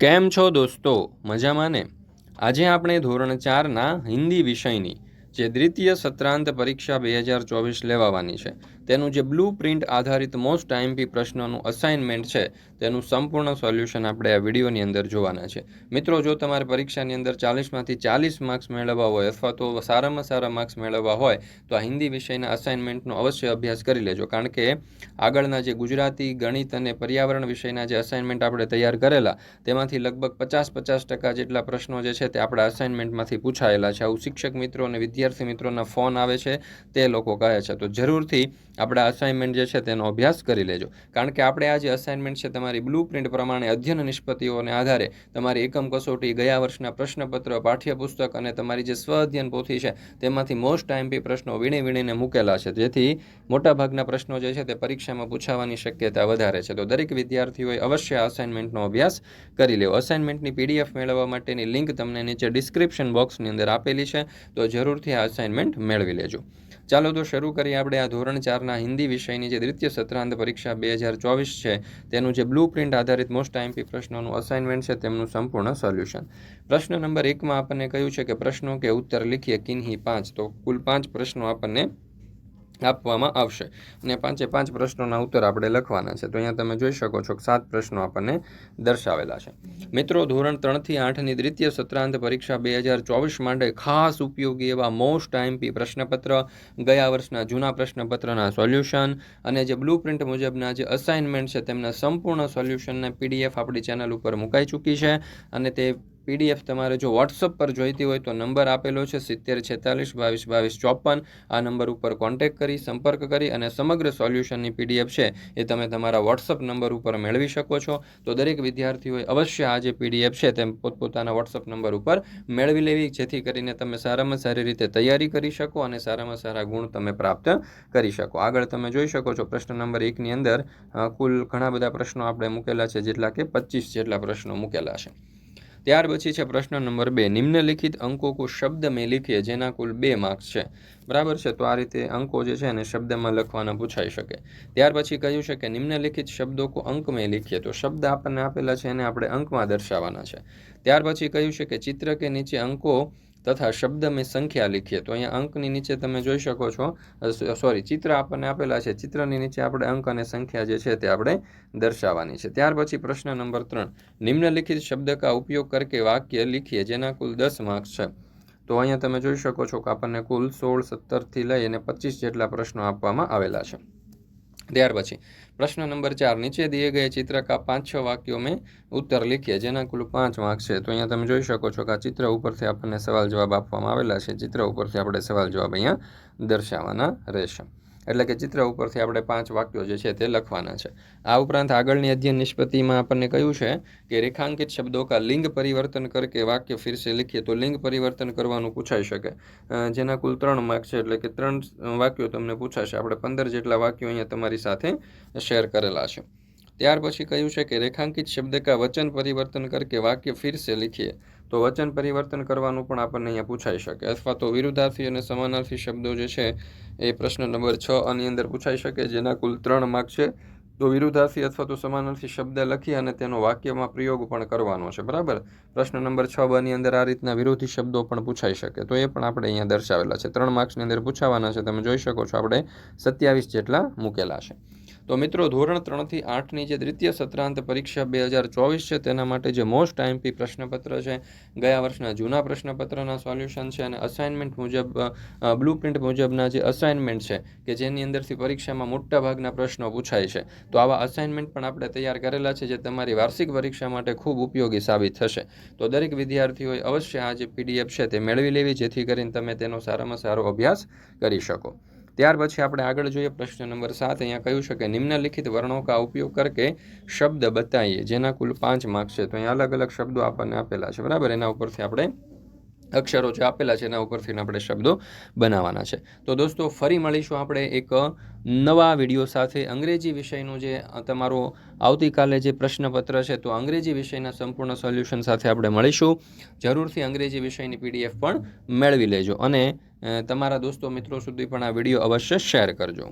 કેમ છો દોસ્તો? મજામાં ને? આજે આપણે ધોરણ ચારના હિન્દી વિષયની જે દ્વિતીય સત્રાંત પરીક્ષા બે હજાર ચોવીસ લેવાવાની છે. તેનું જે બ્લુ પ્રિન્ટ આધારિત મોસ્ટ ટાઈમપી પ્રશ્નોનું અસાઇનમેન્ટ છે, તેનું સંપૂર્ણ સોલ્યુશન આપણે આ વિડીયોની અંદર જોવાના છે. મિત્રો, જો તમારે પરીક્ષાની અંદર ચાલીસમાંથી ચાલીસ માર્ક્સ મેળવવા હોય અથવા તો સારામાં સારા માર્ક્સ મેળવવા હોય, તો આ હિન્દી વિષયના અસાઇનમેન્ટનો અવશ્ય અભ્યાસ કરી લેજો. કારણ કે આગળના જે ગુજરાતી, ગણિત અને પર્યાવરણ વિષયના જે અસાઇનમેન્ટ આપણે તૈયાર કરેલા, તેમાંથી લગભગ પચાસ પચાસ ટકા જેટલા પ્રશ્નો જે છે તે આપણા અસાઇનમેન્ટમાંથી પૂછાયેલા છે. આવું શિક્ષક મિત્રો અને વિદ્યાર્થી મિત્રોના ફોન આવે છે, તે લોકો કહે છે. તો જરૂરથી આપણા અસાઇનમેન્ટ જે છે તેનો અભ્યાસ કરી લેજો. કારણ કે આપણે આ જે અસાઇનમેન્ટ છે તમારી બ્લુ પ્રિન્ટ પ્રમાણે, અધ્યયન નિષ્પત્તિઓને આધારે તમારી એકમ કસોટી, ગયા વર્ષના પ્રશ્નપત્ર, પાઠ્યપુસ્તક અને તમારી જે સ્વ અધ્યયન પોથી છે, તેમાંથી મોસ્ટ આઈએમપી પ્રશ્નો વીણી વીણીને મૂકેલા છે. જેથી મોટાભાગના પ્રશ્નો જે છે તે પરીક્ષામાં પૂછાવાની શક્યતા વધારે છે. તો દરેક વિદ્યાર્થીઓએ અવશ્ય અસાઇનમેન્ટનો અભ્યાસ કરી લેવો. અસાઇનમેન્ટની પીડીએફ મેળવવા માટેની લિંક તમને નીચે ડિસ્ક્રિપ્શન બોક્સની અંદર આપેલી છે. તો જરૂરથી આ અસાઇનમેન્ટ મેળવી લેજો. ચાલો તો શરૂ કરીએ આપણે આ ધોરણ ચારના હિન્દી વિષયની જે દ્વિતીય સત્રાંત પરીક્ષા બે હજાર ચોવીસ છે, તેનું જે બ્લુ પ્રિન્ટ આધારિત મોસ્ટ આઈએમપી પ્રશ્નોનું અસાઇનમેન્ટ છે, તેમનું સંપૂર્ણ સોલ્યુશન પ્રશ્ન નંબર એકમાં આપણને કહ્યું છે કે પ્રશ્નો કે ઉત્તર લીખીએ કિન્હી પાંચ. તો કુલ પાંચ પ્રશ્નો આપણને આપવામાં આવશે. અને પાંચે પાંચ પ્રશ્નોના ઉત્તર આપણે લખવાના છે. તો અહીંયા તમે જોઈ શકો છો કે સાત પ્રશ્નો આપણને દર્શાવેલા છે. મિત્રો, ધોરણ ત્રણથી આઠની દ્વિતીય સત્રાંત પરીક્ષા બે હજાર ચોવીસ માટે ખાસ ઉપયોગી એવા મોસ્ટ આઈએમપી પ્રશ્નપત્ર, ગયા વર્ષના જૂના પ્રશ્નપત્રના સોલ્યુશન અને જે બ્લુ પ્રિન્ટ મુજબના જે અસાઇનમેન્ટ છે, તેમના સંપૂર્ણ સોલ્યુશનના પીડીએફ આપણી ચેનલ ઉપર મુકાઈ ચૂકી છે અને તે પીડીએફ તમારે જો વોટ્સઅપ પર જોઈતી હોય તો નંબર આપેલો છે સિત્તેર, છેતાલીસ, બાવીસ બાવીસ, ચોપન. આ નંબર ઉપર કોન્ટેક્ટ કરી, સંપર્ક કરી અને સમગ્ર સોલ્યુશનની પીડીએફ છે એ તમે તમારા વોટ્સઅપ નંબર ઉપર મેળવી શકો છો. તો દરેક વિદ્યાર્થીઓએ અવશ્ય આ જે પીડીએફ છે તેમ પોતપોતાના વોટ્સઅપ નંબર ઉપર મેળવી લેવી, જેથી કરીને તમે સારામાં સારી રીતે તૈયારી કરી શકો અને સારામાં સારા ગુણ તમે પ્રાપ્ત કરી શકો. આગળ તમે જોઈ શકો છો પ્રશ્ન નંબર એકની અંદર કુલ ઘણા બધા પ્રશ્નો આપણે મૂકેલા છે, જેટલા કે પચીસ જેટલા પ્રશ્નો મૂકેલા છે. ત્યાર પછી છે પ્રશ્ન નંબર બે. નિમ્નલિખિત અંકો કો શબ્દ મેં લીખીએ, જેના કુલ બે માર્ક્સ છે. બરાબર છે? તો આ રીતે અંકો જે છે એને શબ્દમાં લખવાના પૂછાઈ શકે. ત્યાર પછી કહ્યું છે કે નિમ્નલિખિત શબ્દો કો અંક મેં લીખીએ, તો શબ્દ આપણને આપેલા છે એને આપણે અંકમાં દર્શાવવાના છે. ત્યાર પછી કહ્યું છે કે ચિત્ર કે નીચે અંકો તથા શબ્દ મેં સંખ્યા લીખીએ. તો અહીંયા અંકની નીચે તમે જોઈ શકો છો સોરી ચિત્ર આપણને આપેલા છે. ચિત્રની નીચે આપણે અંક અને સંખ્યા જે છે તે આપણે દર્શાવવાની છે. ત્યાર પછી પ્રશ્ન નંબર ત્રણ. નિમ્નલિખિત શબ્દ કા ઉપયોગ કરકે વાક્ય લીખીએ, જેના કુલ દસ માર્ક્સ છે. તો અહીંયા તમે જોઈ શકો છો કે આપણને કુલ સોળ, સત્તરથી લઈ અને પચીસ જેટલા પ્રશ્નો આપવામાં આવેલા છે. ત્યાર પછી પ્રશ્ન નંબર ચાર, નીચે દિયે ગયે ચિત્ર કા પાંચ છ વાક્યો મેં ઉત્તર લખીએ જેના કુલ પાંચ માર્ક છે. તો અહીંયા તમે જોઈ શકો છો કે આ ચિત્ર ઉપરથી આપણને સવાલ જવાબ આપવામાં આવેલા છે. ચિત્ર ઉપરથી આપણે સવાલ જવાબ અહીંયા દર્શાવવાના રહેશે. એટલે કે ચિત્ર ઉપરથી આપણે પાંચ વાક્યો જે છે તે લખવાના છે. આ ઉપરાંત આગળની અધ્યયન નિષ્પત્તિમાં આપણને કહ્યું છે કે રેખાંકિત શબ્દો કા લિંગ પરિવર્તન કરકે વાક્ય ફિરસે લખીએ તો લિંગ પરિવર્તન કરવાનું પૂછાઈ શકે. જેના કુલ ત્રણ માર્ક છે એટલે કે ત્રણ વાક્યો તમને પૂછાશે. આપણે પંદર જેટલા વાક્યો અહીંયા તમારી સાથે શેર કરેલા છે. ત્યાર પછી કહ્યું છે કે રેખાંકિત શબ્દ કા વચન પરિવર્તન કરકે વાક્ય ફિરસે લીખીએ. તો વચન પરિવર્તન કરવાનું પણ આપણને અહીંયા પૂછાઈ શકે. અથવા તો વિરુદ્ધાર્થી અને સમાનાર્થી શબ્દો જે છે એ પ્રશ્ન નંબર છ આની અંદર પૂછાઈ શકે, જેના કુલ ત્રણ માર્ક છે. તો વિરુદ્ધાર્થી અથવા તો સમાનાર્થી શબ્દ લખી અને તેનો વાક્યમાં પ્રયોગ પણ કરવાનો છે. બરાબર? પ્રશ્ન નંબર છ બની અંદર આ રીતના વિરોધી શબ્દો પણ પૂછાઈ શકે. તો એ પણ આપણે અહીંયા દર્શાવેલા છે. ત્રણ માર્ક્સની અંદર પૂછાવાના છે. તમે જોઈ શકો છો આપણે સત્યાવીસ જેટલા મૂકેલા છે. તો મિત્રો, ધોરણ ત્રણથી આઠની જે દ્વિતીય સત્રાંત પરીક્ષા બે હજાર ચોવીસ છે, તેના માટે જે મોસ્ટ આઈએમપી પ્રશ્નપત્ર છે, ગયા વર્ષના જૂના પ્રશ્નપત્રના સોલ્યુશન છે અને અસાઇનમેન્ટ મુજબ બ્લુ પ્રિન્ટ મુજબના જે અસાઇનમેન્ટ છે, કે જેની અંદરથી પરીક્ષામાં મોટા ભાગના પ્રશ્નો પૂછાય છે. તો આવા અસાઇનમેન્ટ પણ આપણે તૈયાર કરેલા છે, જે તમારી વાર્ષિક પરીક્ષા માટે ખૂબ ઉપયોગી સાબિત થશે. તો દરેક વિદ્યાર્થીઓએ અવશ્ય આ જે પીડીએફ છે, તે મેળવી લેવી, જેથી કરીને તમે તેનો સારામાં સારો અભ્યાસ કરી શકો. ત્યાર પછી આપણે આગળ જોઈએ પ્રશ્ન નંબર સાત. અહીંયા કહ્યું છે કે નિમ્નલિખિત વર્ણો કા ઉપયોગ કરકે શબ્દ બતાવીએ જેના કુલ પાંચ માર્ક છે. તો અહીંયા અલગ અલગ શબ્દો આપણને આપેલા છે. બરાબર? એના ઉપરથી આપણે અક્ષરો જે આપેલા છે એના ઉપરથી આપણે શબ્દો બનાવવાના છે. તો દોસ્તો, ફરી મળીશું આપણે એક નવા વીડિયો સાથે. અંગ્રેજી વિષયનું જે તમારો આવતીકાલે જે પ્રશ્નપત્ર છે, તો અંગ્રેજી વિષયના સંપૂર્ણ સોલ્યુશન સાથે આપણે મળીશું. જરૂરથી અંગ્રેજી વિષયની પીડીએફ પણ મેળવી લેજો અને તમારા દોસ્તો મિત્રો સુધી પણ આ વીડિયો અવશ્ય શેર કરજો.